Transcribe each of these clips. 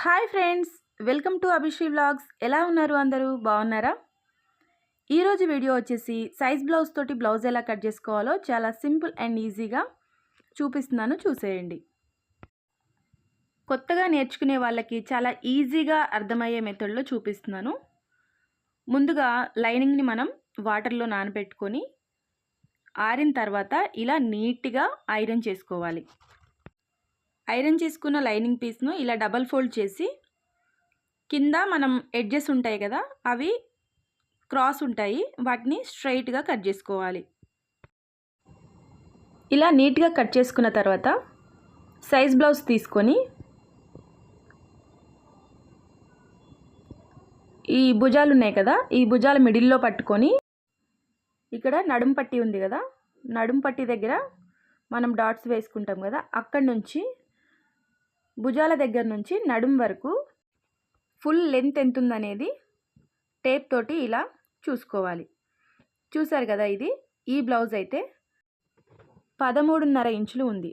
Hi friends welcome to Abhishri vlogs ఎలా ఉన్నారు అందరూ? బాగున్నారా? ఈరోజు వీడియో వచ్చేసి సైజ్ బ్లౌజ్ తోటి బ్లౌజ్ ఎలా కట్ చేసుకోవాలో చాలా సింపుల్ అండ్ ఈజీగా చూపిస్తున్నాను. చూసేయండి. కొత్తగా నేర్చుకునే వాళ్ళకి చాలా ఈజీగా అర్థమయ్యే మెథడ్లో చూపిస్తున్నాను. ముందుగా లైనింగ్ని మనం వాటర్లో నానబెట్టుకొని ఆరిన తర్వాత ఇలా నీట్గా ఐరన్ చేసుకోవాలి. ఐరన్ చేసుకున్న లైనింగ్ పీస్ను ఇలా డబల్ ఫోల్డ్ చేసి కింద మనం ఎడ్జెస్ ఉంటాయి కదా అవి క్రాస్ ఉంటాయి. వాటిని స్ట్రైట్గా కట్ చేసుకోవాలి. ఇలా నీట్గా కట్ చేసుకున్న తర్వాత సైజ్ బ్లౌజ్ తీసుకొని ఈ భుజాలు ఉన్నాయి కదా ఈ భుజాల మిడిల్లో పట్టుకొని ఇక్కడ నడుం పట్టి ఉంది కదా నడుం పట్టి దగ్గర మనం డాట్స్ వేసుకుంటాం కదా అక్కడి నుంచి భుజాల దగ్గర నుంచి నడుం వరకు ఫుల్ లెంత్ ఎంత ఉందనేది టేప్ తోటి ఇలా చూసుకోవాలి. చూసారు కదా ఇది? ఈ బ్లౌజ్ అయితే పదమూడున్నర ఇంచులు ఉంది.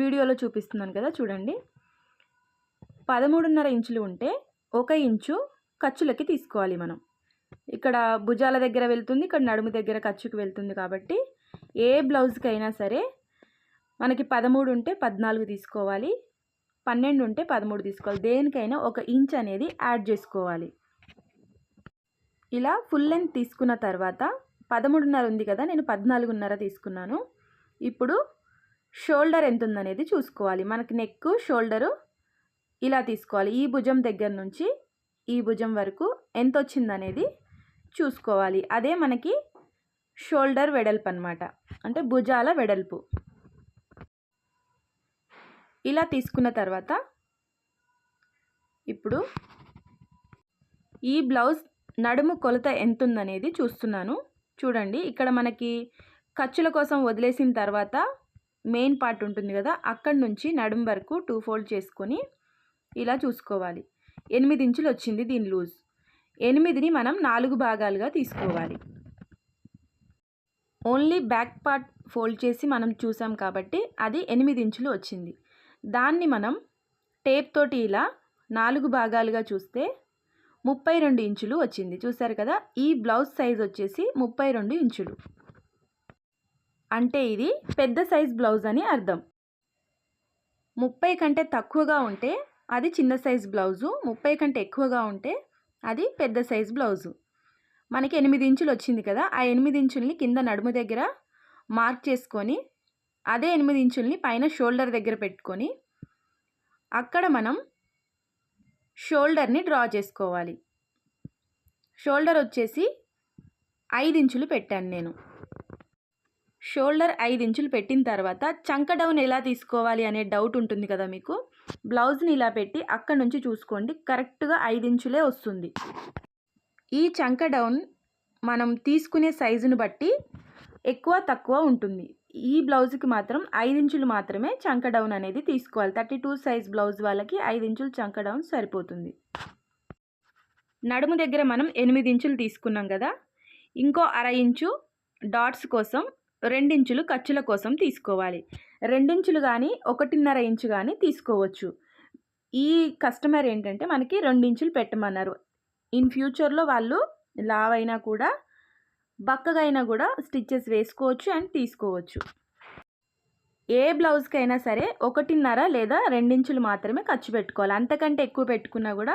వీడియోలో చూపిస్తున్నాను కదా చూడండి. పదమూడున్నర ఇంచులు ఉంటే ఒక ఇంచు ఖర్చులకి తీసుకోవాలి మనం. ఇక్కడ భుజాల దగ్గర వెళ్తుంది ఇక్కడ నడుము దగ్గర ఖర్చుకు వెళ్తుంది కాబట్టి ఏ బ్లౌజ్కి అయినా సరే మనకి పదమూడు ఉంటే పద్నాలుగు తీసుకోవాలి. పన్నెండు ఉంటే పదమూడు తీసుకోవాలి. దేనికైనా ఒక ఇంచ్ అనేది యాడ్ చేసుకోవాలి. ఇలా ఫుల్ లెంత్ తీసుకున్న తర్వాత పదమూడున్నర ఉంది కదా నేను పద్నాలుగున్నర తీసుకున్నాను. ఇప్పుడు షోల్డర్ ఎంత ఉందనేది చూసుకోవాలి. మనకి నెక్ షోల్డరు ఇలా తీసుకోవాలి. ఈ భుజం దగ్గర నుంచి ఈ భుజం వరకు ఎంత వచ్చిందనేది చూసుకోవాలి. అదే మనకి షోల్డర్ వెడల్పు అనమాట అంటే భుజాల వెడల్పు. ఇలా తీసుకున్న తర్వాత ఇప్పుడు ఈ బ్లౌజ్ నడుము కొలత ఎంత ఉందనేది చూస్తున్నాను. చూడండి ఇక్కడ మనకి ఖర్చుల కోసం వదిలేసిన తర్వాత మెయిన్ పార్ట్ ఉంటుంది కదా అక్కడి నుంచి నడుము వరకు టూ ఫోల్డ్ చేసుకొని ఇలా చూసుకోవాలి. ఎనిమిది ఇంచులు వచ్చింది దీని లూజ్. ఎనిమిదిని మనం నాలుగు భాగాలుగా తీసుకోవాలి. ఓన్లీ బ్యాక్ పార్ట్ ఫోల్డ్ చేసి మనం చూసాం కాబట్టి అది ఎనిమిది ఇంచులు వచ్చింది. దాన్ని మనం టేప్ తోటి ఇలా నాలుగు భాగాలుగా చూస్తే ముప్పై రెండు ఇంచులు వచ్చింది. చూసారు కదా? ఈ బ్లౌజ్ సైజ్ వచ్చేసి ముప్పై రెండు ఇంచులు. అంటే ఇది పెద్ద సైజ్ బ్లౌజ్ అని అర్థం. ముప్పై కంటే తక్కువగా ఉంటే అది చిన్న సైజ్ బ్లౌజు. ముప్పై కంటే ఎక్కువగా ఉంటే అది పెద్ద సైజ్ బ్లౌజు. మనకి ఎనిమిది ఇంచులు వచ్చింది కదా? ఆ ఎనిమిది ఇంచుల్ని కింద నడుము దగ్గర మార్క్ చేసుకొని అదే ఎనిమిది ఇంచుల్ని పైన షోల్డర్ దగ్గర పెట్టుకొని అక్కడ మనం షోల్డర్ని డ్రా చేసుకోవాలి. షోల్డర్ వచ్చేసి ఐదు ఇంచులు పెట్టాను నేను. షోల్డర్ ఐదు ఇంచులు పెట్టిన తర్వాత చంక డౌన్ ఎలా తీసుకోవాలి అనే డౌట్ ఉంటుంది కదా మీకు? బ్లౌజ్ని ఇలా పెట్టి అక్కడ నుంచి చూసుకోండి కరెక్ట్గా ఐదు ఇంచులే వస్తుంది. ఈ చంక డౌన్ మనం తీసుకునే సైజును బట్టి ఎక్కువ తక్కువ ఉంటుంది. ఈ బ్లౌజ్కి మాత్రం ఐదు ఇంచులు మాత్రమే చంక డౌన్ అనేది తీసుకోవాలి. థర్టీ టూ సైజ్ బ్లౌజ్ వాళ్ళకి ఐదు ఇంచులు చంక డౌన్ సరిపోతుంది. నడుము దగ్గర మనం ఎనిమిది ఇంచులు తీసుకున్నాం కదా? ఇంకో అర ఇంచు డాట్స్ కోసం రెండించులు ఖర్చుల కోసం తీసుకోవాలి. రెండించులు కానీ ఒకటిన్నర ఇంచు కానీ తీసుకోవచ్చు. ఈ కస్టమర్ ఏంటంటే మనకి రెండించులు పెట్టమన్నారు. ఇన్ ఫ్యూచర్లో వాళ్ళు లావ్ అయినా కూడా బక్కగైనా కూడా స్టిచ్చెస్ వేసుకోవచ్చు అండ్ తీసుకోవచ్చు. ఏ బ్లౌజ్కి అయినా సరే ఒకటిన్నర లేదా రెండించులు మాత్రమే ఖర్చు పెట్టుకోవాలి. అంతకంటే ఎక్కువ పెట్టుకున్నా కూడా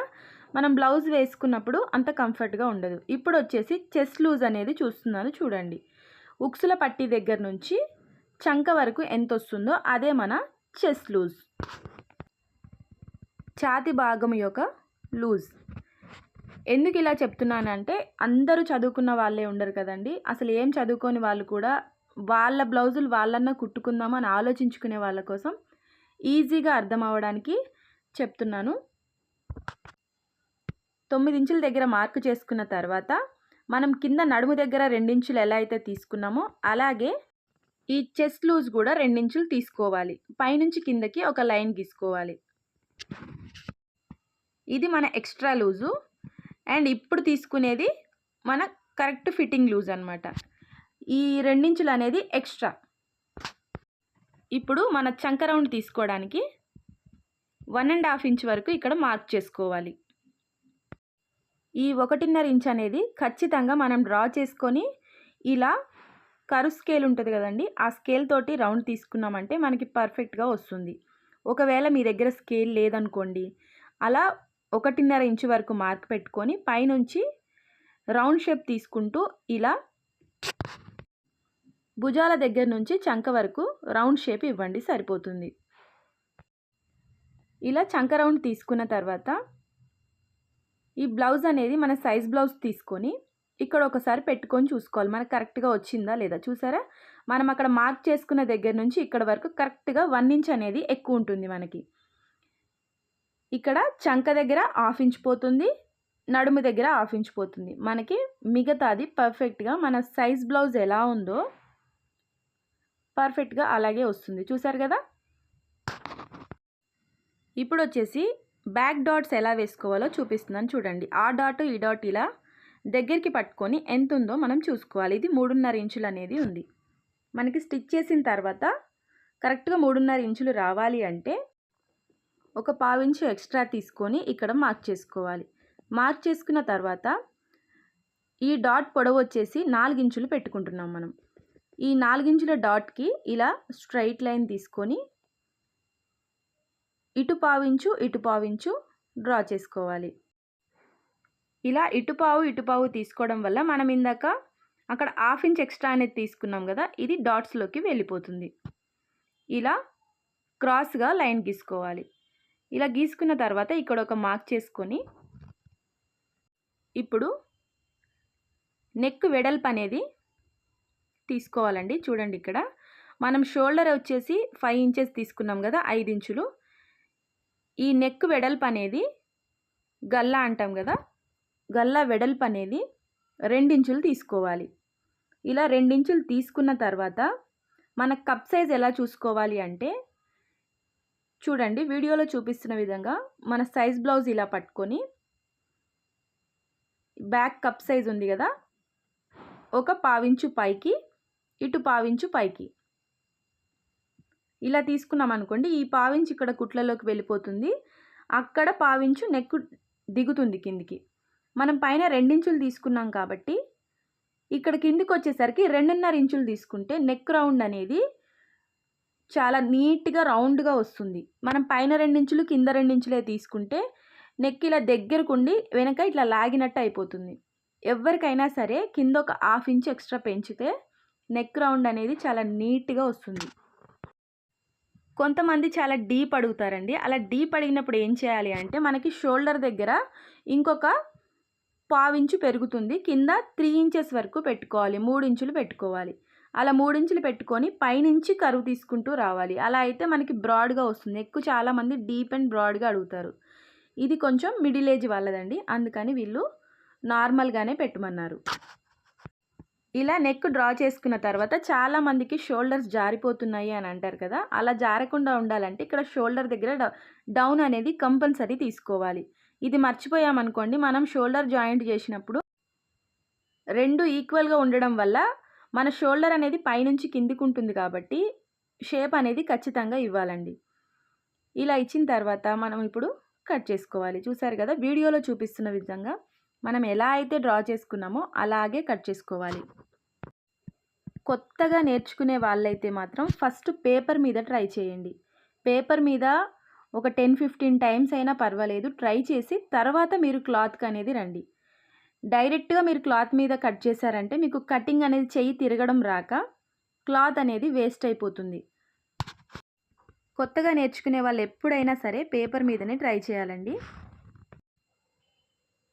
మనం బ్లౌజ్ వేసుకున్నప్పుడు అంత కంఫర్ట్గా ఉండదు. ఇప్పుడు వచ్చేసి చెస్ట్ లూజ్ అనేది చూస్తున్నాను చూడండి. ఉక్సుల పట్టి దగ్గర నుంచి చంక వరకు ఎంత వస్తుందో అదే మన చెస్ట్ లూజ్. ఛాతి భాగం యొక్క లూజ్. ఎందుకు ఇలా చెప్తున్నానంటే అందరూ చదువుకున్న వాళ్ళే ఉండరు కదండి. అసలు ఏం చదువుకోని వాళ్ళు కూడా వాళ్ళ బ్లౌజులు వాళ్ళన్నా కుట్టుకుందామని ఆలోచించుకునే వాళ్ళ కోసం ఈజీగా అర్థం అవ్వడానికి చెప్తున్నాను. తొమ్మిది ఇంచుల దగ్గర మార్కు చేసుకున్న తర్వాత మనం కింద నడుము దగ్గర రెండించులు ఎలా అయితే తీసుకున్నామో అలాగే ఈ చెస్ట్ లూజ్ కూడా రెండించులు తీసుకోవాలి. పైనుంచి కిందకి ఒక లైన్ గీసుకోవాలి. ఇది మన ఎక్స్ట్రా లూజు. అండ్ ఇప్పుడు తీసుకునేది మన కరెక్ట్ ఫిట్టింగ్ లూజ్ అనమాట ఈ రెండించులు అనేది ఎక్స్ట్రా. ఇప్పుడు మన చంక రౌండ్ తీసుకోవడానికి వన్ అండ్ హాఫ్ ఇంచ్ వరకు ఇక్కడ మార్క్ చేసుకోవాలి. ఈ ఒకటిన్నర ఇంచ్ అనేది ఖచ్చితంగా మనం డ్రా చేసుకొని ఇలా కరు స్కేల్ ఉంటుంది కదండి ఆ స్కేల్ తోటి రౌండ్ తీసుకున్నామంటే మనకి పర్ఫెక్ట్గా వస్తుంది. ఒకవేళ మీ దగ్గర స్కేల్ లేదనుకోండి అలా ఒకటిన్నర ఇంచు వరకు మార్క్ పెట్టుకొని పైనుంచి రౌండ్ షేప్ తీసుకుంటూ ఇలా భుజాల దగ్గర నుంచి చంక వరకు రౌండ్ షేప్ ఇవ్వండి సరిపోతుంది. ఇలా చంక రౌండ్ తీసుకున్న తర్వాత ఈ బ్లౌజ్ అనేది మన సైజ్ బ్లౌజ్ తీసుకొని ఇక్కడ ఒకసారి పెట్టుకొని చూసుకోవాలి. మనకు కరెక్ట్గా వచ్చిందా లేదా చూసారా? మనం అక్కడ మార్క్ చేసుకున్న దగ్గర నుంచి ఇక్కడ వరకు కరెక్ట్గా వన్ ఇంచ్ అనేది ఎక్కువ ఉంటుంది మనకి. ఇక్కడ చంక దగ్గర హాఫ్ ఇంచ్ పోతుంది నడుము దగ్గర హాఫ్ ఇంచ్ పోతుంది. మనకి మిగతాది పర్ఫెక్ట్గా మన సైజ్ బ్లౌజ్ ఎలా ఉందో పర్ఫెక్ట్గా అలాగే వస్తుంది. చూసారు కదా? ఇప్పుడు వచ్చేసి బ్యాక్ డాట్స్ ఎలా వేసుకోవాలో చూపిస్తున్నాను చూడండి. ఆ డాట్ ఈ డాట్ ఇలా దగ్గరికి పట్టుకొని ఎంత ఉందో మనం చూసుకోవాలి. ఇది మూడున్నర ఇంచులు అనేది ఉంది. మనకి స్టిచ్ చేసిన తర్వాత కరెక్ట్గా మూడున్నర ఇంచులు రావాలి అంటే ఒక పావించు ఎక్స్ట్రా తీసుకొని ఇక్కడ మార్క్ చేసుకోవాలి. మార్క్ చేసుకున్న తర్వాత ఈ డాట్ పొడవు వచ్చేసి నాలుగించులు పెట్టుకుంటున్నాం మనం. ఈ నాలుగించుల డాట్కి ఇలా స్ట్రైట్ లైన్ తీసుకొని ఇటు పావించు ఇటు పావించు డ్రా చేసుకోవాలి. ఇలా ఇటుపావు ఇటుపావు తీసుకోవడం వల్ల మనం ఇందాక అక్కడ హాఫ్ ఇంచ్ ఎక్స్ట్రా అనేది తీసుకున్నాం కదా ఇది డాట్స్లోకి వెళ్ళిపోతుంది. ఇలా క్రాస్గా లైన్ గీసుకోవాలి. ఇలా గీసుకున్న తర్వాత ఇక్కడ ఒక మార్క్ చేసుకొని ఇప్పుడు నెక్ వెడల్పు అనేది తీసుకోవాలండి. చూడండి ఇక్కడ. మనం షోల్డర్ వచ్చేసి ఫైవ్ ఇంచెస్ తీసుకున్నాం కదా ఐదు ఇంచులు. ఈ నెక్ వెడల్పు అనేది గల్లా అంటాం కదా గల్లా వెడల్పు అనేది రెండించులు తీసుకోవాలి. ఇలా రెండించులు తీసుకున్న తర్వాత మన కప్ సైజ్ ఎలా చూసుకోవాలి అంటే చూడండి వీడియోలో చూపిస్తున్న విధంగా మన సైజ్ బ్లౌజ్ ఇలా పట్టుకొని బ్యాక్ కప్ సైజ్ ఉంది కదా ఒక పావించు పైకి ఇటు పావించు పైకి. ఇలా తీసుకున్నాం అనుకోండి ఈ పావించు ఇక్కడ కుట్లలోకి వెళ్ళిపోతుంది అక్కడ పావించు నెక్ దిగుతుంది కిందికి. మనం పైన రెండించులు తీసుకున్నాం కాబట్టి ఇక్కడ కిందికి వచ్చేసరికి రెండున్నర ఇంచులు తీసుకుంటే నెక్ రౌండ్ అనేది చాలా నీట్గా రౌండ్గా వస్తుంది. మనం పైన రెండించులు కింద రెండించులే తీసుకుంటే నెక్ ఇలా దగ్గరకుండి వెనక ఇట్లా లాగినట్టు అయిపోతుంది. ఎవరికైనా సరే కింద ఒక హాఫ్ ఇంచ్ ఎక్స్ట్రా పెంచితే నెక్ రౌండ్ అనేది చాలా నీట్గా వస్తుంది. కొంతమంది చాలా డీప్ అడుగుతారండి. అలా డీప్ అడిగినప్పుడు ఏం చేయాలి అంటే మనకి షోల్డర్ దగ్గర ఇంకొక పావించు పెరుగుతుంది. కింద త్రీ ఇంచెస్ వరకు పెట్టుకోవాలి. మూడు ఇంచులు పెట్టుకోవాలి. అలా మూడు ఇంచులు పెట్టుకొని పైనుంచి కరువు తీసుకుంటూ రావాలి. అలా అయితే మనకి బ్రాడ్గా వస్తుంది. ఎక్కువ చాలామంది డీప్ అండ్ బ్రాడ్గా అడుగుతారు. ఇది కొంచెం మిడిల్ ఏజ్ వాళ్ళదండి. అందుకని వీళ్ళు నార్మల్గానే పెట్టమన్నారు. ఇలా నెక్ డ్రా చేసుకున్న తర్వాత చాలామందికి షోల్డర్స్ జారిపోతున్నాయి అని అంటారు కదా! అలా జారకుండా ఉండాలంటే ఇక్కడ షోల్డర్ దగ్గర డౌన్ అనేది కంపల్సరీ తీసుకోవాలి. ఇది మర్చిపోయామనుకోండి మనం షోల్డర్ జాయింట్ చేసినప్పుడు రెండు ఈక్వల్గా ఉండడం వల్ల మన షోల్డర్ అనేది పైనుంచి కిందికి ఉంటుంది కాబట్టి షేప్ అనేది ఖచ్చితంగా ఇవ్వాలండి. ఇలా ఇచ్చిన తర్వాత మనం ఇప్పుడు కట్ చేసుకోవాలి. చూసారు కదా వీడియోలో చూపిస్తున్న విధంగా మనం ఎలా అయితే డ్రా చేసుకున్నామో అలాగే కట్ చేసుకోవాలి. కొత్తగా నేర్చుకునే వాళ్ళైతే మాత్రం ఫస్ట్ పేపర్ మీద ట్రై చేయండి. పేపర్ మీద ఒక టెన్ ఫిఫ్టీన్ టైమ్స్ అయినా పర్వాలేదు ట్రై చేసి తర్వాత మీరు క్లాత్కి అనేది రండి. డైరెక్ట్గా మీరు క్లాత్ మీద కట్ చేశారంటే మీకు కటింగ్ అనేది చెయ్యి తిరగడం రాక క్లాత్ అనేది వేస్ట్ అయిపోతుంది. కొత్తగా నేర్చుకునే వాళ్ళు ఎప్పుడైనా సరే పేపర్ మీదనే ట్రై చేయాలండి.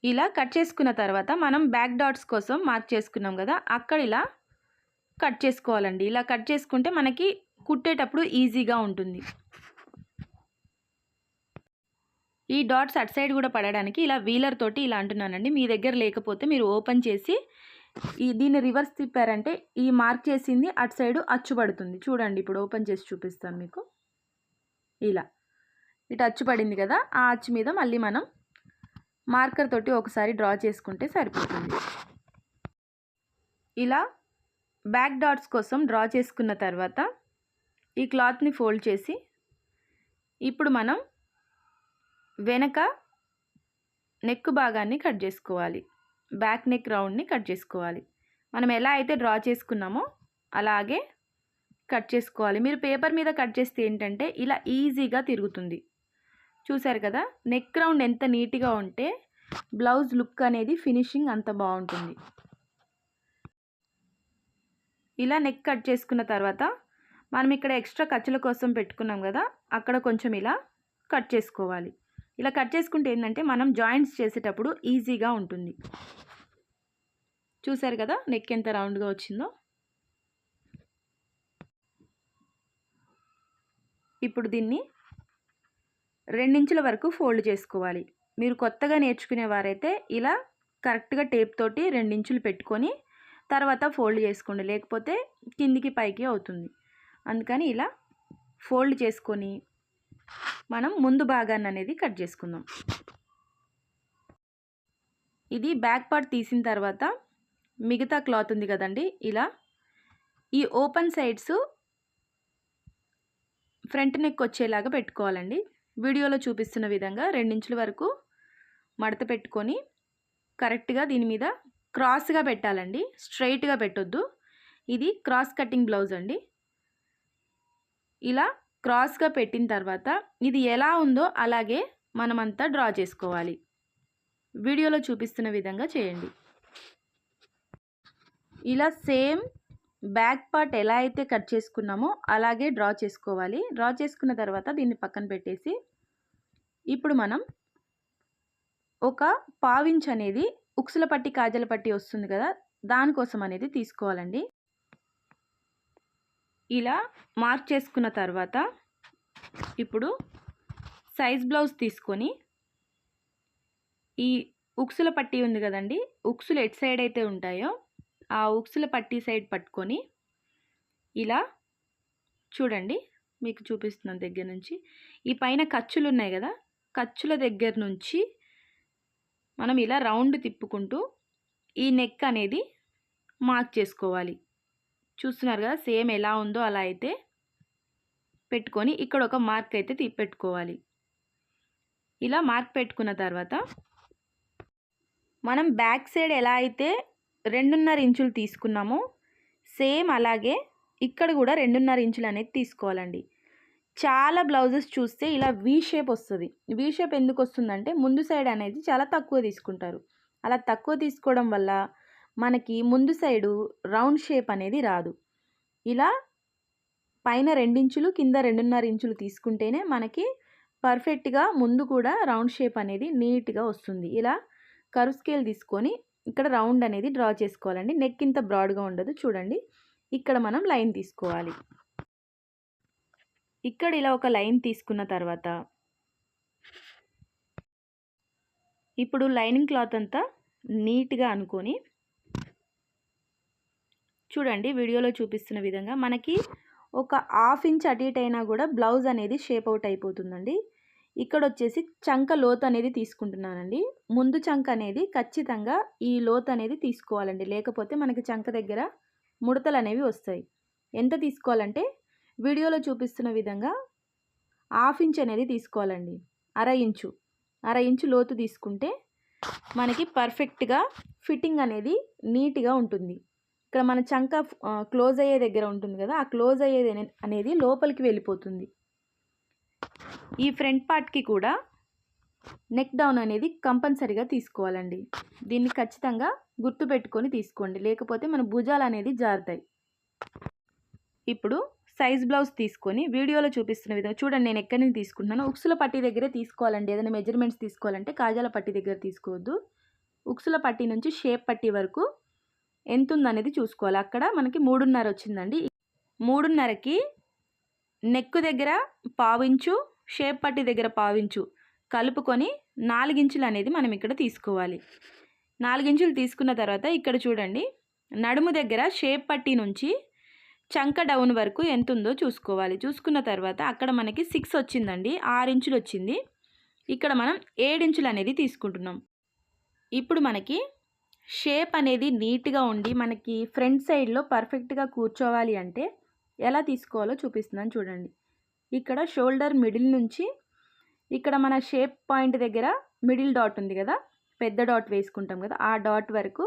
ఇలా కట్ చేసుకున్న తర్వాత మనం బ్యాక్ డాట్స్ కోసం మార్క్ చేసుకున్నాం కదా అక్కడ ఇలా కట్ చేసుకోవాలండి. ఇలా కట్ చేసుకుంటే మనకి కుట్టేటప్పుడు ఈజీగా ఉంటుంది. ఈ డాట్స్ అటు సైడ్ కూడా పడడానికి ఇలా వీలర్ తోటి ఇలా అంటున్నానండి. మీ దగ్గర లేకపోతే మీరు ఓపెన్ చేసి ఈ దీన్ని రివర్స్ తిప్పారంటే ఈ మార్క్ చేసింది అటు సైడు అచ్చుపడుతుంది చూడండి ఇప్పుడు ఓపెన్ చేసి చూపిస్తాను మీకు. ఇలా. ఇటు అచ్చు పడింది కదా ఆ అచ్చు మీద మళ్ళీ మనం మార్కర్ తోటి ఒకసారి డ్రా చేసుకుంటే సరిపోతుంది. ఇలా బ్యాక్ డాట్స్ కోసం డ్రా చేసుకున్న తర్వాత ఈ క్లాత్ని ఫోల్డ్ చేసి ఇప్పుడు మనం వెనక నెక్ భాగాన్ని కట్ చేసుకోవాలి. బ్యాక్ నెక్ రౌండ్ని కట్ చేసుకోవాలి. మనం ఎలా అయితే డ్రా చేసుకున్నామో అలాగే కట్ చేసుకోవాలి. మీరు పేపర్ మీద కట్ చేస్తే ఏంటంటే ఇలా ఈజీగా తిరుగుతుంది. చూసారు కదా? నెక్ రౌండ్ ఎంత నీట్గా ఉంటే బ్లౌజ్ లుక్ అనేది ఫినిషింగ్ అంత బాగుంటుంది. ఇలా నెక్ కట్ చేసుకున్న తర్వాత మనం ఇక్కడ ఎక్స్ట్రా ఖర్చుల కోసం పెట్టుకున్నాం కదా? అక్కడ కొంచెం ఇలా కట్ చేసుకోవాలి. ఇలా కట్ చేసుకుంటే ఏంటంటే మనం జాయింట్స్ చేసేటప్పుడు ఈజీగా ఉంటుంది. చూసారు కదా నెక్ ఎంత రౌండ్గా వచ్చిందో? ఇప్పుడు దీన్ని రెండించుల వరకు ఫోల్డ్ చేసుకోవాలి. మీరు కొత్తగా నేర్చుకునేవారైతే ఇలా కరెక్ట్గా టేప్ తోటి రెండించులు పెట్టుకొని తర్వాత ఫోల్డ్ చేసుకోండి. లేకపోతే కిందికి పైకి అవుతుంది. అందుకని ఇలా ఫోల్డ్ చేసుకొని మనం ముందు భాగాన్ని అనేది కట్ చేసుకుందాం. ఇది బ్యాక్ పార్ట్ తీసిన తర్వాత మిగతా క్లాత్ ఉంది కదండి ఇలా ఈ ఓపెన్ సైడ్స్ ఫ్రంట్ నెక్ వచ్చేలాగా పెట్టుకోవాలండి. వీడియోలో చూపిస్తున్న విధంగా రెండించుల వరకు మడత పెట్టుకొని కరెక్ట్గా దీని మీద క్రాస్గా పెట్టాలండి స్ట్రైట్గా పెట్టొద్దు. ఇది క్రాస్ కటింగ్ బ్లౌజ్ అండి. ఇలా క్రాస్గా పెట్టిన తర్వాత ఇది ఎలా ఉందో అలాగే మనమంతా డ్రా చేసుకోవాలి. వీడియోలో చూపిస్తున్న విధంగా చేయండి. ఇలా సేమ్ బ్యాక్ పార్ట్ ఎలా అయితే కట్ చేసుకున్నామో అలాగే డ్రా చేసుకోవాలి. డ్రా చేసుకున్న తర్వాత దీన్ని పక్కన పెట్టేసి ఇప్పుడు మనం ఒక పావించ్ అనేది ఉక్సుల పట్టి కాజల పట్టి వస్తుంది కదా దానికోసం అనేది తీసుకోవాలండి. ఇలా మార్క్ చేసుకున్న తర్వాత ఇప్పుడు సైజ్ బ్లౌజ్ తీసుకొని ఈ ఉక్సుల పట్టి ఉంది కదండి ఉక్సులు ఎట్ సైడ్ అయితే ఉంటాయో ఆ ఉక్సుల పట్టి సైడ్ పట్టుకొని ఇలా చూడండి మీకు చూపిస్తున్నాను దగ్గర నుంచి. ఈ పైన ఖర్చులు ఉన్నాయి కదా ఖర్చుల దగ్గర నుంచి మనం ఇలా రౌండ్ తిప్పుకుంటూ ఈ నెక్ అనేది మార్క్ చేసుకోవాలి. చూస్తున్నారు కదా సేమ్ ఎలా ఉందో అలా అయితే పెట్టుకొని ఇక్కడ ఒక మార్క్ అయితే పెట్టుకోవాలి. ఇలా మార్క్ పెట్టుకున్న తర్వాత మనం బ్యాక్ సైడ్ ఎలా అయితే రెండున్నర ఇంచులు తీసుకున్నామో సేమ్ అలాగే ఇక్కడ కూడా రెండున్నర ఇంచులు అనేది తీసుకోవాలండి. చాలా బ్లౌజెస్ చూస్తే ఇలా వీ షేప్ వస్తుంది. వీ షేప్ ఎందుకు వస్తుందంటే ముందు సైడ్ అనేది చాలా తక్కువ తీసుకుంటారు. అలా తక్కువ తీసుకోవడం వల్ల మనకి ముందు సైడు రౌండ్ షేప్ అనేది రాదు. ఇలా పైన రెండించులు కింద రెండున్నర ఇంచులు తీసుకుంటేనే మనకి పర్ఫెక్ట్గా ముందు కూడా రౌండ్ షేప్ అనేది నీట్గా వస్తుంది. ఇలా కరు స్కేల్ తీసుకొని ఇక్కడ రౌండ్ అనేది డ్రా చేసుకోవాలండి. నెక్ ఇంత బ్రాడ్గా ఉండదు చూడండి. ఇక్కడ మనం లైన్ తీసుకోవాలి. ఇక్కడ ఇలా ఒక లైన్ తీసుకున్న తర్వాత ఇప్పుడు లైనింగ్ క్లాత్ అంతా నీట్గా అనుకొని చూడండి వీడియోలో చూపిస్తున్న విధంగా మనకి ఒక హాఫ్ ఇంచ్ అటు ఇటు అయినా కూడా బ్లౌజ్ అనేది షేప్ అవుట్ అయిపోతుందండి. ఇక్కడ వచ్చేసి చంక లోతు అనేది తీసుకుంటున్నానండి. ముందు చంక అనేది ఖచ్చితంగా ఈ లోతు అనేది తీసుకోవాలండి. లేకపోతే మనకి చంక దగ్గర ముడతలు అనేవి వస్తాయి. ఎంత తీసుకోవాలంటే వీడియోలో చూపిస్తున్న విధంగా హాఫ్ ఇంచ్ అనేది తీసుకోవాలండి. అర ఇంచు. అర ఇంచు లోతు తీసుకుంటే మనకి పర్ఫెక్ట్గా ఫిట్టింగ్ అనేది నీట్గా ఉంటుంది. ఇక్కడ మన చంక క్లోజ్ అయ్యే దగ్గర ఉంటుంది కదా ఆ క్లోజ్ అయ్యేది అనేది లోపలికి వెళ్ళిపోతుంది. ఈ ఫ్రంట్ పార్ట్కి కూడా నెక్ డౌన్ అనేది కంపల్సరీగా తీసుకోవాలండి. దీన్ని ఖచ్చితంగా గుర్తుపెట్టుకొని తీసుకోండి. లేకపోతే మన భుజాలు అనేది జారుతాయి. ఇప్పుడు సైజ్ బ్లౌజ్ తీసుకొని వీడియోలో చూపిస్తున్న విధంగా చూడండి నేను ఎక్కడి నుంచి తీసుకుంటున్నాను. ఉక్సుల పట్టి దగ్గరే తీసుకోవాలండి. ఏదైనా మెజర్మెంట్స్ తీసుకోవాలంటే కాజాల పట్టి దగ్గర తీసుకోవద్దు. ఉక్సుల పట్టి నుంచి షేప్ పట్టి వరకు ఎంత ఉందనేది చూసుకోవాలి. అక్కడ మనకి మూడున్నర వచ్చిందండి. మూడున్నరకి నెక్కు దగ్గర పావించు షేప్ పట్టి దగ్గర పావించు కలుపుకొని నాలుగించులు అనేది మనం ఇక్కడ తీసుకోవాలి. నాలుగించులు తీసుకున్న తర్వాత ఇక్కడ చూడండి నడుము దగ్గర షేప్ పట్టి నుంచి చంక డౌన్ వరకు ఎంత ఉందో చూసుకోవాలి. చూసుకున్న తర్వాత అక్కడ మనకి సిక్స్ వచ్చిందండి ఆరు ఇంచులు వచ్చింది ఇక్కడ మనం ఏడించులు అనేది తీసుకుంటున్నాం. ఇప్పుడు మనకి షేప్ అనేది నీట్గా ఉండి మనకి ఫ్రంట్ సైడ్లో పర్ఫెక్ట్గా కూర్చోవాలి అంటే ఎలా తీసుకోవాలో చూపిస్తున్నాను చూడండి. ఇక్కడ షోల్డర్ మిడిల్ నుంచి ఇక్కడ మన షేప్ పాయింట్ దగ్గర మిడిల్ డాట్ ఉంది కదా పెద్ద డాట్ వేసుకుంటాం కదా ఆ డాట్ వరకు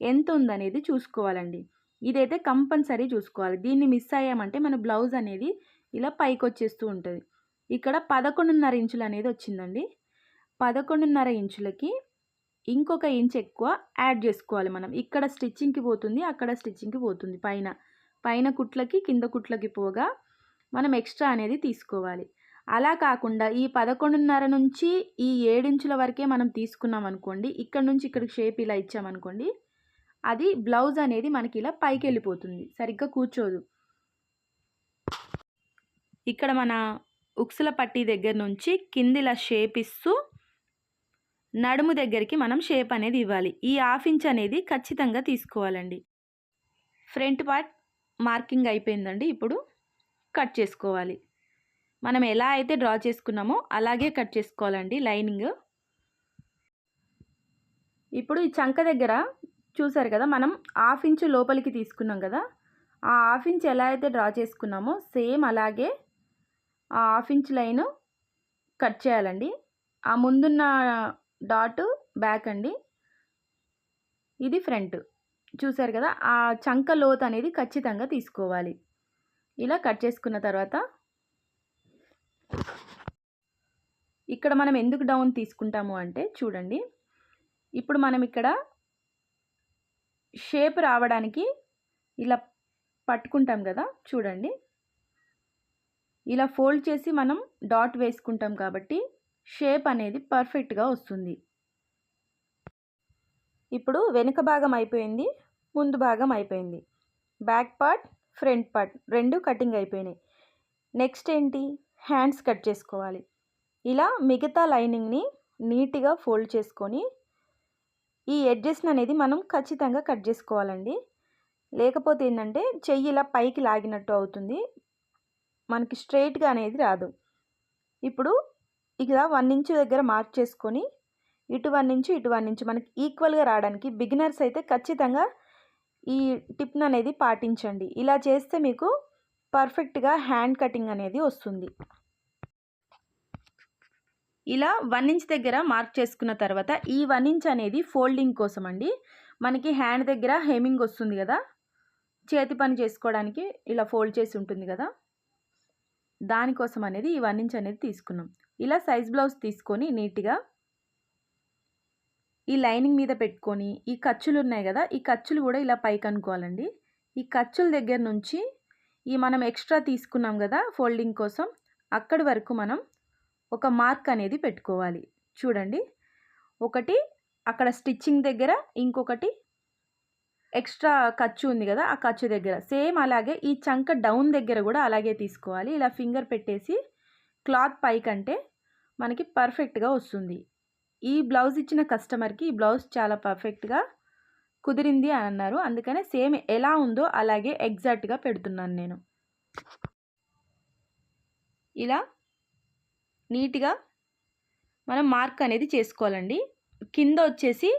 ఎంత ఉందనేది చూసుకోవాలండి. ఇదైతే కంపల్సరీ చూసుకోవాలి. దీన్ని మిస్ అయ్యామంటే మన బ్లౌజ్ అనేది ఇలా పైకి వచ్చేస్తూ ఉంటుంది. ఇక్కడ పదకొండున్నర ఇంచులు అనేది వచ్చిందండి. పదకొండున్నర ఇంచులకి ఇంకొక ఇంచ్ ఎక్కువ యాడ్ చేసుకోవాలి మనం. ఇక్కడ స్టిచ్చింగ్కి పోతుంది అక్కడ స్టిచ్చింగ్కి పోతుంది పైన. పైన కుట్లకి కింద కుట్లకి పోగా మనం ఎక్స్ట్రా అనేది తీసుకోవాలి. అలా కాకుండా ఈ పదకొండున్నర నుంచి ఈ ఏడించుల వరకే మనం తీసుకున్నాం అనుకోండి ఇక్కడ నుంచి ఇక్కడికి షేప్ ఇలా ఇచ్చామనుకోండి అది బ్లౌజ్ అనేది మనకి ఇలా పైకి వెళ్ళిపోతుంది. సరిగ్గా కూర్చోదు. ఇక్కడ మన ఉక్సుల పట్టీ దగ్గర నుంచి కిందిలా షేప్ ఇస్తూ నడుము దగ్గరికి మనం షేప్ అనేది ఇవ్వాలి. ఈ హాఫ్ ఇంచ్ అనేది ఖచ్చితంగా తీసుకోవాలండి. ఫ్రంట్ పార్ట్ మార్కింగ్ అయిపోయిందండి. ఇప్పుడు కట్ చేసుకోవాలి. మనం ఎలా అయితే డ్రా చేసుకున్నామో అలాగే కట్ చేసుకోవాలండి లైనింగ్. ఇప్పుడు ఈ చంక దగ్గర చూసారు కదా మనం హాఫ్ ఇంచ్ లోపలికి తీసుకున్నాం కదా ఆ హాఫ్ ఇంచ్ ఎలా అయితే డ్రా చేసుకున్నామో సేమ్ అలాగే ఆ హాఫ్ ఇంచ్ లైన్ కట్ చేయాలండి. ఆ ముందున్న డాట్ బ్యాక్ అండి. ఇది ఫ్రంట్. చూసారు కదా ఆ చంక లోత్ అనేది ఖచ్చితంగా తీసుకోవాలి. ఇలా కట్ చేసుకున్న తర్వాత ఇక్కడ మనం ఎందుకు డౌన్ తీసుకుంటాము అంటే చూడండి. ఇప్పుడు మనం ఇక్కడ షేప్ రావడానికి ఇలా పట్టుకుంటాం కదా చూడండి. ఇలా ఫోల్డ్ చేసి మనం డాట్ వేసుకుంటాం కాబట్టి షేప్ అనేది పర్ఫెక్ట్గా వస్తుంది. ఇప్పుడు వెనుక భాగం అయిపోయింది ముందు భాగం అయిపోయింది. బ్యాక్ పార్ట్ ఫ్రంట్ పార్ట్ రెండు కటింగ్ అయిపోయినాయి. నెక్స్ట్ ఏంటి? హ్యాండ్స్ కట్ చేసుకోవాలి. ఇలా మిగతా లైనింగ్ని నీట్గా ఫోల్డ్ చేసుకొని ఈ ఎడ్జెస్ని అనేది మనం ఖచ్చితంగా కట్ చేసుకోవాలండి. లేకపోతే ఏంటంటే చెయ్యి ఇలా పైకి లాగినట్టు అవుతుంది. మనకి స్ట్రైట్గా అనేది రాదు. ఇప్పుడు ఇక వన్ ఇంచ్ దగ్గర మార్క్ చేసుకొని ఇటు వన్ ఇంచు ఇటు వన్ ఇంచు మనకి ఈక్వల్గా రావడానికి బిగినర్స్ అయితే ఖచ్చితంగా ఈ టిప్న్ అనేది పాటించండి. ఇలా చేస్తే మీకు పర్ఫెక్ట్గా హ్యాండ్ కటింగ్ అనేది వస్తుంది. ఇలా వన్ ఇంచ్ దగ్గర మార్క్ చేసుకున్న తర్వాత ఈ వన్ ఇంచ్ అనేది ఫోల్డింగ్ కోసం అండి. మనకి హ్యాండ్ దగ్గర హెమింగ్ వస్తుంది కదా. చేతి పని చేసుకోవడానికి ఇలా ఫోల్డ్ చేసి ఉంటుంది కదా. దానికోసం అనేది ఈ వన్ ఇంచ్ అనేది తీసుకున్నాం. ఇలా సైజ్ బ్లౌజ్ తీసుకొని నీట్గా ఈ లైనింగ్ మీద పెట్టుకొని ఈ ఖర్చులు ఉన్నాయి కదా ఈ ఖర్చులు కూడా ఇలా పైకి అనుకోవాలండి. ఈ ఖర్చుల దగ్గర నుంచి ఈ మనం ఎక్స్ట్రా తీసుకున్నాం కదా ఫోల్డింగ్ కోసం అక్కడి వరకు మనం ఒక మార్క్ అనేది పెట్టుకోవాలి. చూడండి. ఒకటి అక్కడ స్టిచ్చింగ్ దగ్గర ఇంకొకటి ఎక్స్ట్రా ఖర్చు ఉంది కదా ఆ ఖర్చు దగ్గర. సేమ్ అలాగే ఈ చంక డౌన్ దగ్గర కూడా అలాగే తీసుకోవాలి. ఇలా ఫింగర్ పెట్టేసి క్లాత్ పైకంటే మనకి పర్ఫెక్ట్గా వస్తుంది. ఈ బ్లౌజ్ ఇచ్చిన కస్టమర్కి ఈ బ్లౌజ్ చాలా పర్ఫెక్ట్గా కుదిరింది అని అన్నారు. అందుకనే సేమ్ ఎలా ఉందో అలాగే ఎగ్జాక్ట్గా పెడుతున్నాను నేను. ఇలా నీట్గా మనం మార్క్ అనేది చేసుకోవాలండి. కింద వచ్చేసి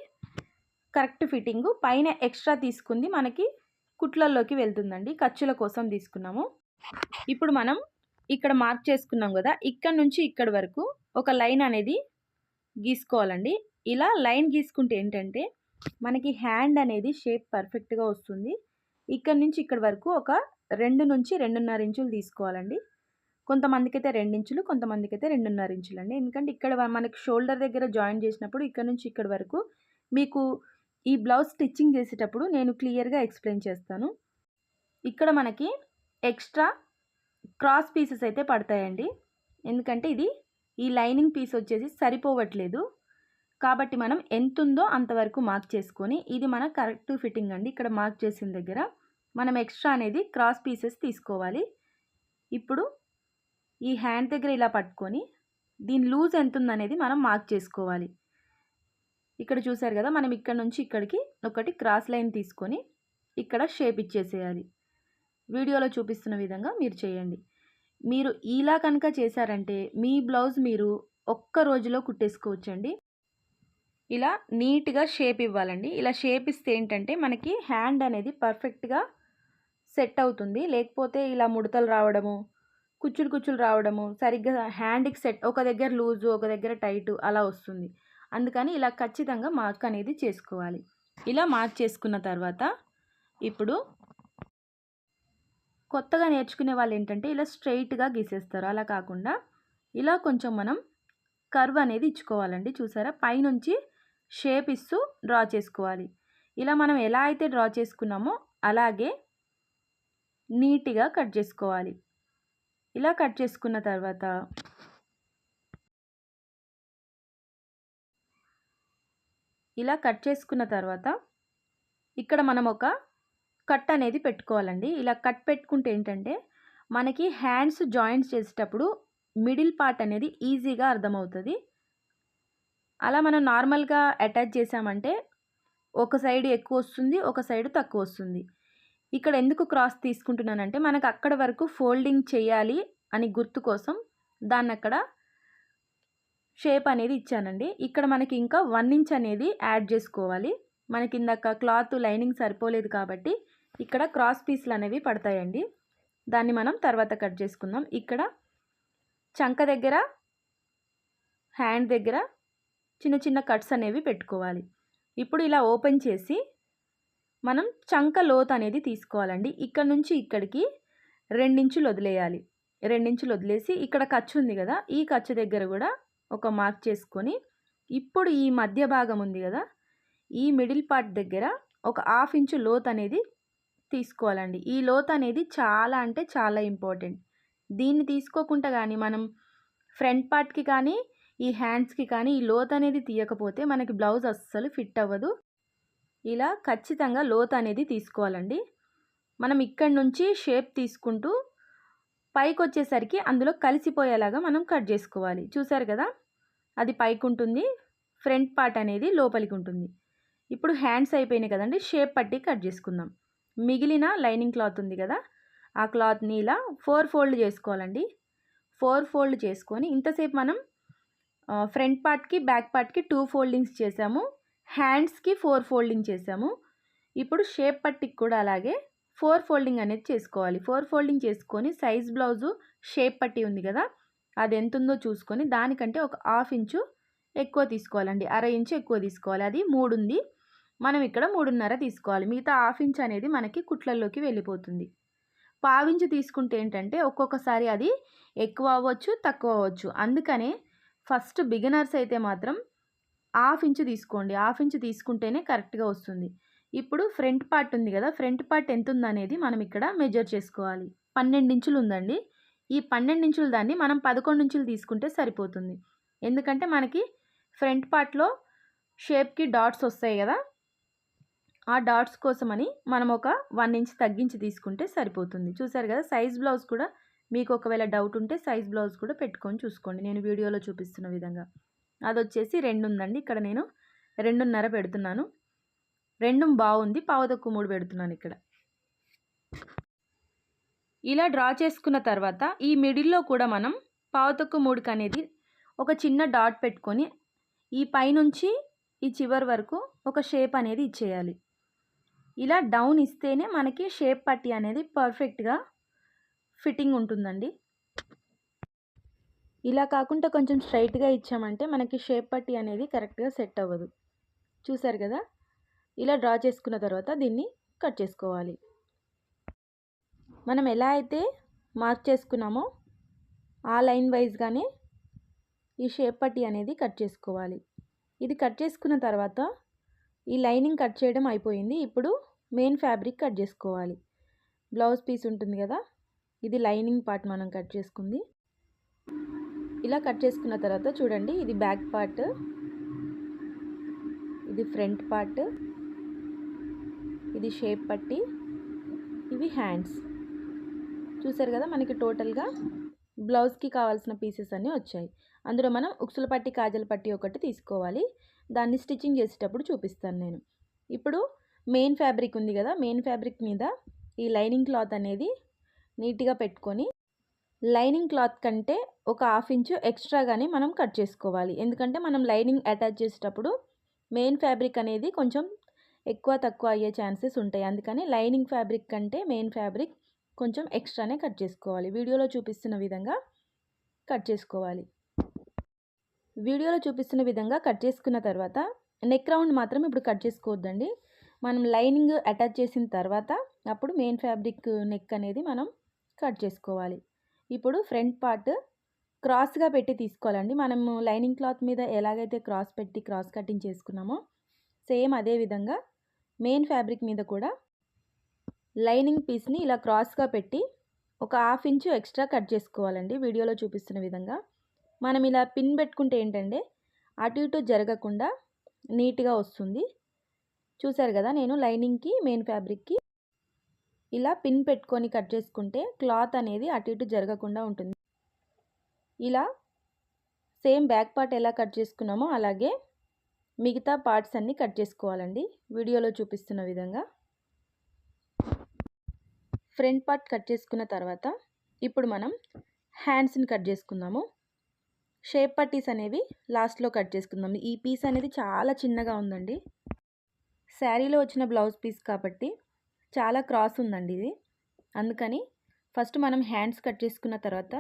కరెక్ట్ ఫిట్టింగు పైన ఎక్స్ట్రా తీసుకుంది మనకి కుట్లల్లోకి వెళ్తుందండి. ఖర్చుల కోసం తీసుకున్నాము. ఇప్పుడు మనం ఇక్కడ మార్క్ చేసుకున్నాం కదా ఇక్కడ నుంచి ఇక్కడ వరకు ఒక లైన్ అనేది గీసుకోవాలండి. ఇలా లైన్ గీసుకుంటే ఏంటంటే మనకి హ్యాండ్ అనేది షేప్ పర్ఫెక్ట్గా వస్తుంది. ఇక్కడ నుంచి ఇక్కడ వరకు ఒక రెండు నుంచి రెండున్నర ఇంచులు తీసుకోవాలండి. కొంతమందికి అయితే రెండించులు కొంతమందికి అయితే రెండున్నర ఇంచులు అండి ఎందుకంటే ఇక్కడ మనకి షోల్డర్ దగ్గర జాయిన్ చేసినప్పుడు ఇక్కడ నుంచి ఇక్కడ వరకు మీకు ఈ బ్లౌజ్ స్టిచ్చింగ్ చేసేటప్పుడు నేను క్లియర్గా ఎక్స్ప్లెయిన్ చేస్తాను. ఇక్కడ మనకి ఎక్స్ట్రా క్రాస్ పీసెస్ అయితే పడతాయండి. ఎందుకంటే ఇది ఈ లైనింగ్ పీస్ వచ్చేసి సరిపోవట్లేదు. కాబట్టి మనం ఎంత ఉందో అంతవరకు మార్క్ చేసుకొని ఇది మన కరెక్ట్ ఫిట్టింగ్ అండి. ఇక్కడ మార్క్ చేసిన దగ్గర మనం ఎక్స్ట్రా అనేది క్రాస్ పీసెస్ తీసుకోవాలి. ఇప్పుడు ఈ హ్యాండ్ దగ్గర ఇలా పట్టుకొని దీని లూజ్ ఎంత ఉందనేది మనం మార్క్ చేసుకోవాలి. ఇక్కడ చూసారు కదా మనం ఇక్కడ నుంచి ఇక్కడికి ఒకటి క్రాస్ లైన్ తీసుకొని ఇక్కడ షేప్ ఇచ్చేసేయాలి. వీడియోలో చూపిస్తున్న విధంగా మీరు చేయండి. మీరు ఇలా కనుక చేశారంటే మీ బ్లౌజ్ మీరు ఒక్క రోజులో కుట్టేసుకోవచ్చండి. ఇలా నీట్గా షేప్ ఇవ్వాలండి. ఇలా షేప్ ఇస్తే ఏంటంటే మనకి హ్యాండ్ అనేది పర్ఫెక్ట్గా సెట్ అవుతుంది. లేకపోతే ఇలా ముడతలు రావడము కుచ్చులు కుచ్చులు రావడము సరిగ్గా హ్యాండ్కి సెట్ ఒక దగ్గర లూజు ఒక దగ్గర టైటు అలా వస్తుంది. అందుకని ఇలా ఖచ్చితంగా మార్క్ అనేది చేసుకోవాలి. ఇలా మార్క్ చేసుకున్న తర్వాత ఇప్పుడు కొత్తగా నేర్చుకునే వాళ్ళు ఏంటంటే ఇలా స్ట్రైట్గా గీసేస్తారు. అలా కాకుండా ఇలా కొంచెం మనం కర్వ్ అనేది ఇచ్చుకోవాలండి. చూసారా? పైనుంచి షేప్ ఇస్తూ డ్రా చేసుకోవాలి. ఇలా మనం ఎలా అయితే డ్రా చేసుకున్నామో అలాగే నీట్గా కట్ చేసుకోవాలి. ఇలా కట్ చేసుకున్న తర్వాత ఇలా కట్ చేసుకున్న తర్వాత ఇక్కడ మనం ఒక కట్ అనేది పెట్టుకోవాలండి. ఇలా కట్ పెట్టుకుంటే ఏంటంటే మనకి హ్యాండ్స్ జాయింట్స్ చేసేటప్పుడు మిడిల్ పార్ట్ అనేది ఈజీగా అర్థమవుతుంది. అలా మనం నార్మల్గా అటాచ్ చేసామంటే ఒక సైడ్ ఎక్కువ వస్తుంది ఒక సైడ్ తక్కువ వస్తుంది. ఇక్కడ ఎందుకు క్రాస్ తీసుకుంటున్నానంటే మనకు అక్కడ వరకు ఫోల్డింగ్ చేయాలి అని గుర్తు కోసం దాన్ని అక్కడ షేప్ అనేది ఇచ్చానండి. ఇక్కడ మనకి ఇంకా వన్ ఇంచ్ అనేది యాడ్ చేసుకోవాలి. మనకి ఇందాక క్లాత్ లైనింగ్ సరిపోలేదు కాబట్టి ఇక్కడ క్రాస్ పీస్లు అనేవి పడతాయండి. దాన్ని మనం తర్వాత కట్ చేసుకుందాం. ఇక్కడ చంక దగ్గర హ్యాండ్ దగ్గర చిన్న చిన్న కట్స్ అనేవి పెట్టుకోవాలి. ఇప్పుడు ఇలా ఓపెన్ చేసి మనం చంక లోత్ అనేది తీసుకోవాలండి. ఇక్కడ నుంచి ఇక్కడికి రెండించులు వదిలేయాలి. రెండించులు వదిలేసి ఇక్కడ ఖర్చు ఉంది కదా ఈ ఖర్చు దగ్గర కూడా ఒక మార్క్ చేసుకొని ఇప్పుడు ఈ మధ్య భాగం ఉంది కదా ఈ మిడిల్ పార్ట్ దగ్గర ఒక హాఫ్ ఇంచు లోత్ అనేది తీసుకోవాలండి. ఈ లోతు అనేది చాలా అంటే చాలా ఇంపార్టెంట్. దీన్ని తీసుకోకుండా కానీ మనం ఫ్రంట్ పార్ట్కి కానీ ఈ హ్యాండ్స్కి కానీ ఈ లోత్ అనేది తీయకపోతే మనకి బ్లౌజ్ అస్సలు ఫిట్ అవ్వదు. ఇలా ఖచ్చితంగా లోత్ అనేది తీసుకోవాలండి. మనం ఇక్కడ నుంచి షేప్ తీసుకుంటూ పైకి వచ్చేసరికి అందులో కలిసిపోయేలాగా మనం కట్ చేసుకోవాలి. చూసారు కదా? అది పైకి ఉంటుంది ఫ్రంట్ పార్ట్ అనేది లోపలికి ఉంటుంది. ఇప్పుడు హ్యాండ్స్ అయిపోయినాయి కదండి షేప్ పట్టి కట్ చేసుకుందాం. మిగిలిన లైనింగ్ క్లాత్ ఉంది కదా ఆ క్లాత్ని ఇలా ఫోర్ ఫోల్డ్ చేసుకోవాలండి. ఫోర్ ఫోల్డ్ చేసుకొని ఇంతసేపు మనం ఫ్రంట్ పార్ట్కి బ్యాక్ పార్ట్కి టూ ఫోల్డింగ్స్ చేసాము. హ్యాండ్స్కి ఫోర్ ఫోల్డింగ్ చేసాము. ఇప్పుడు షేప్ పట్టికి కూడా అలాగే ఫోర్ ఫోల్డింగ్ అనేది చేసుకోవాలి. ఫోర్ ఫోల్డింగ్ చేసుకొని సైజ్ బ్లౌజు షేప్ పట్టి ఉంది కదా అది ఎంత ఉందో చూసుకొని దానికంటే ఒక హాఫ్ ఇంచు ఎక్కువ తీసుకోవాలండి. అర ఇంచు ఎక్కువ తీసుకోవాలి. అది మూడు ఉంది. మనం ఇక్కడ మూడున్నర తీసుకోవాలి. మిగతా హాఫ్ ఇంచ్ అనేది మనకి కుట్లల్లోకి వెళ్ళిపోతుంది. పావించు తీసుకుంటే ఏంటంటే ఒక్కొక్కసారి అది ఎక్కువ అవ్వచ్చు తక్కువ అవ్వచ్చు. అందుకనే ఫస్ట్ బిగినర్స్ అయితే మాత్రం హాఫ్ ఇంచు తీసుకోండి. హాఫ్ ఇంచు తీసుకుంటేనే కరెక్ట్గా వస్తుంది. ఇప్పుడు ఫ్రంట్ పార్ట్ ఉంది కదా ఫ్రంట్ పార్ట్ ఎంత ఉందనేది మనం ఇక్కడ మెజర్ చేసుకోవాలి. పన్నెండు ఇంచులు ఉందండి. ఈ పన్నెండు ఇంచులు దాన్ని మనం పదకొండు ఇంచులు తీసుకుంటే సరిపోతుంది. ఎందుకంటే మనకి ఫ్రంట్ పార్ట్లో షేప్కి డాట్స్ వస్తాయి కదా ఆ డాట్స్ కోసమని మనం ఒక వన్ ఇంచ్ తగ్గించి తీసుకుంటే సరిపోతుంది. చూసారు కదా సైజ్ బ్లౌజ్ కూడా మీకు ఒకవేళ డౌట్ ఉంటే సైజ్ బ్లౌజ్ కూడా పెట్టుకొని చూసుకోండి. నేను వీడియోలో చూపిస్తున్న విధంగా. అది వచ్చేసి రెండు ఉందండి ఇక్కడ నేను రెండున్నర పెడుతున్నాను. రెండు బాగుంది పావు తక్కువ మూడు పెడుతున్నాను ఇక్కడ. ఇలా డ్రా చేసుకున్న తర్వాత ఈ మిడిల్లో కూడా మనం పావు తక్కువ మూడుకి అనేది ఒక చిన్న డాట్ పెట్టుకొని ఈ పైనుంచి ఈ చివరి వరకు ఒక షేప్ అనేది ఇచ్చేయాలి. ఇలా డౌన్ ఇస్తేనే మనకి షేప్ పట్టి అనేది పర్ఫెక్ట్గా ఫిట్టింగ్ ఉంటుందండి. ఇలా కాకుండా కొంచెం స్ట్రైట్గా ఇచ్చామంటే మనకి షేప్ పట్టి అనేది కరెక్ట్గా సెట్ అవ్వదు. చూసారు కదా? ఇలా డ్రా చేసుకున్న తర్వాత దీన్ని కట్ చేసుకోవాలి. మనం ఎలా అయితే మార్క్ చేసుకున్నామో ఆ లైన్ వైజ్గానే ఈ షేప్ పట్టి అనేది కట్ చేసుకోవాలి. ఇది కట్ చేసుకున్న తర్వాత ఈ లైనింగ్ కట్ చేయడం అయిపోయింది. ఇప్పుడు మెయిన్ ఫ్యాబ్రిక్ కట్ చేసుకోవాలి. బ్లౌజ్ పీస్ ఉంటుంది కదా ఇది లైనింగ్ పార్ట్ మనం కట్ చేసుకుంది. ఇలా కట్ చేసుకున్న తర్వాత చూడండి ఇది బ్యాక్ పార్ట్ ఇది ఫ్రంట్ పార్ట్ ఇది షేప్ పట్టి ఇవి హ్యాండ్స్. చూసారు కదా మనకి టోటల్గా బ్లౌజ్కి కావాల్సిన పీసెస్ అన్నీ వచ్చాయి. అందులో మనం ఉక్సుల పట్టి కాజల పట్టి ఒకటి తీసుకోవాలి. దాన్ని స్టిచ్చింగ్ చేసేటప్పుడు చూపిస్తాను నేను. ఇప్పుడు మెయిన్ ఫ్యాబ్రిక్ ఉంది కదా మెయిన్ ఫ్యాబ్రిక్ మీద ఈ లైనింగ్ క్లాత్ అనేది నీట్గా పెట్టుకొని లైనింగ్ క్లాత్ కంటే ఒక హాఫ్ ఇంచు ఎక్స్ట్రాగానే మనం కట్ చేసుకోవాలి. ఎందుకంటే మనం లైనింగ్ అటాచ్ చేసేటప్పుడు మెయిన్ ఫ్యాబ్రిక్ అనేది కొంచెం ఎక్కువ తక్కువ అయ్యే ఛాన్సెస్ ఉంటాయి. అందుకని లైనింగ్ ఫ్యాబ్రిక్ కంటే మెయిన్ ఫ్యాబ్రిక్ కొంచెం ఎక్స్ట్రానే కట్ చేసుకోవాలి. వీడియోలో చూపిస్తున్న విధంగా కట్ చేసుకోవాలి. వీడియోలో చూపిస్తున్న విధంగా కట్ చేసుకున్న తర్వాత నెక్ రౌండ్ మాత్రం ఇప్పుడు కట్ చేసుకోవద్దండి. మనం లైనింగ్ అటాచ్ చేసిన తర్వాత అప్పుడు మెయిన్ ఫ్యాబ్రిక్ నెక్ అనేది మనం కట్ చేసుకోవాలి. ఇప్పుడు ఫ్రంట్ పార్ట్ క్రాస్గా పెట్టి తీసుకోవాలండి. మనము లైనింగ్ క్లాత్ మీద ఎలాగైతే క్రాస్ పెట్టి క్రాస్ కటింగ్ చేసుకున్నామో సేమ్ అదే విధంగా మెయిన్ ఫ్యాబ్రిక్ మీద కూడా లైనింగ్ పీస్ని ఇలా క్రాస్గా పెట్టి ఒక హాఫ్ ఇంచు ఎక్స్ట్రా కట్ చేసుకోవాలండి. వీడియోలో చూపిస్తున్న విధంగా. మనం ఇలా పిన్ పెట్టుకుంటే ఏంటంటే అటు ఇటు జరగకుండా నీట్గా వస్తుంది. చూసారు కదా నేను లైనింగ్కి మెయిన్ ఫ్యాబ్రిక్కి ఇలా పిన్ పెట్టుకొని కట్ చేసుకుంటే క్లాత్ అనేది అటు ఇటు జరగకుండా ఉంటుంది. ఇలా సేమ్ బ్యాక్ పార్ట్ ఎలా కట్ చేసుకున్నామో అలాగే మిగతా పార్ట్స్ అన్నీ కట్ చేసుకోవాలండి. వీడియోలో చూపిస్తున్న విధంగా. ఫ్రంట్ పార్ట్ కట్ చేసుకున్న తర్వాత ఇప్పుడు మనం హ్యాండ్స్ని కట్ చేసుకుందాము. షేప్ పట్టీస్ అనేవి లాస్ట్లో కట్ చేసుకుందాం. ఈ పీస్ అనేది చాలా చిన్నగా ఉందండి. శారీలో వచ్చిన బ్లౌజ్ పీస్ కాబట్టి చాలా క్రాస్ ఉందండి ఇది. అందుకని ఫస్ట్ మనం హ్యాండ్స్ కట్ చేసుకున్న తర్వాత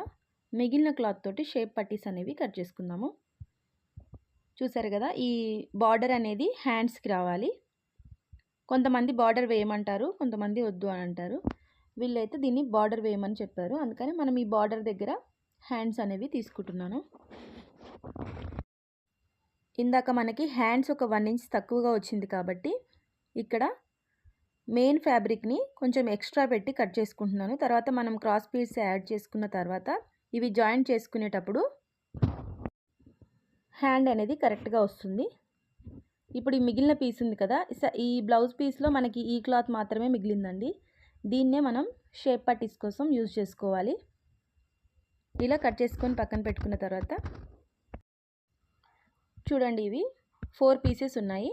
మిగిలిన క్లాత్ తోటి షేప్ పట్టీస్ అనేవి కట్ చేసుకుందాము. చూసారు కదా ఈ బార్డర్ అనేది హ్యాండ్స్కి రావాలి. కొంతమంది బార్డర్ వేయమంటారు కొంతమంది వద్దు అని అంటారు. వీళ్ళైతే దీన్ని బార్డర్ వేయమని చెప్పారు. అందుకని మనం ఈ బార్డర్ దగ్గర హ్యాండ్స్ అనేవి తీసుకుంటున్నాను. ఇందాక మనకి హ్యాండ్స్ ఒక వన్ ఇంచ్ తక్కువగా వచ్చింది కాబట్టి ఇక్కడ మెయిన్ ఫ్యాబ్రిక్ని కొంచెం ఎక్స్ట్రా పెట్టి కట్ చేసుకుంటున్నాను. తర్వాత మనం క్రాస్ పీస్ యాడ్ చేసుకున్న తర్వాత ఇవి జాయింట్ చేసుకునేటప్పుడు హ్యాండ్ అనేది కరెక్ట్గా వస్తుంది. ఇప్పుడు ఈ మిగిలిన పీస్ ఉంది కదా ఈ బ్లౌజ్ పీస్లో మనకి ఈ క్లాత్ మాత్రమే మిగిలిందండి. దీన్నే మనం షేప్ పట్టీస్ కోసం యూజ్ చేసుకోవాలి. ఇలా కట్ చేసుకొని పక్కన పెట్టుకున్న తర్వాత చూడండి ఇవి ఫోర్ పీసెస్ ఉన్నాయి.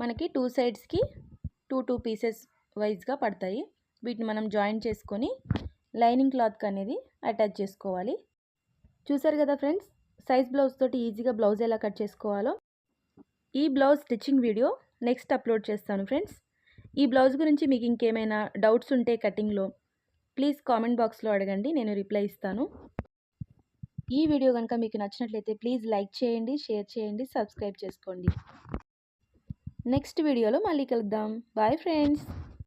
మనకి టూ సైడ్స్కి టూ టూ పీసెస్ వైజ్గా పడతాయి. వీటిని మనం జాయిన్ చేసుకొని లైనింగ్ క్లాత్కి అనేది అటాచ్ చేసుకోవాలి. చూసారు కదా ఫ్రెండ్స్ సైజ్ బ్లౌజ్ తోటి ఈజీగా బ్లౌజ్ ఎలా కట్ చేసుకోవాలో? ఈ blouse stitching video next upload చేస్తాను ఫ్రెండ్స్. ఈ బ్లౌజ్ గురించి మీకు ఇంకేమైనా డౌట్స్ ఉంటే కటింగ్లో ప్లీజ్ కామెంట్ బాక్స్లో అడగండి నేను రిప్లై ఇస్తాను. ఈ వీడియో కనుక మీకు నచ్చినట్లయితే ప్లీజ్ లైక్ చేయండి షేర్ చేయండి సబ్స్క్రైబ్ చేసుకోండి. నెక్స్ట్ వీడియోలో మళ్ళీ కలుద్దాం. Bye friends.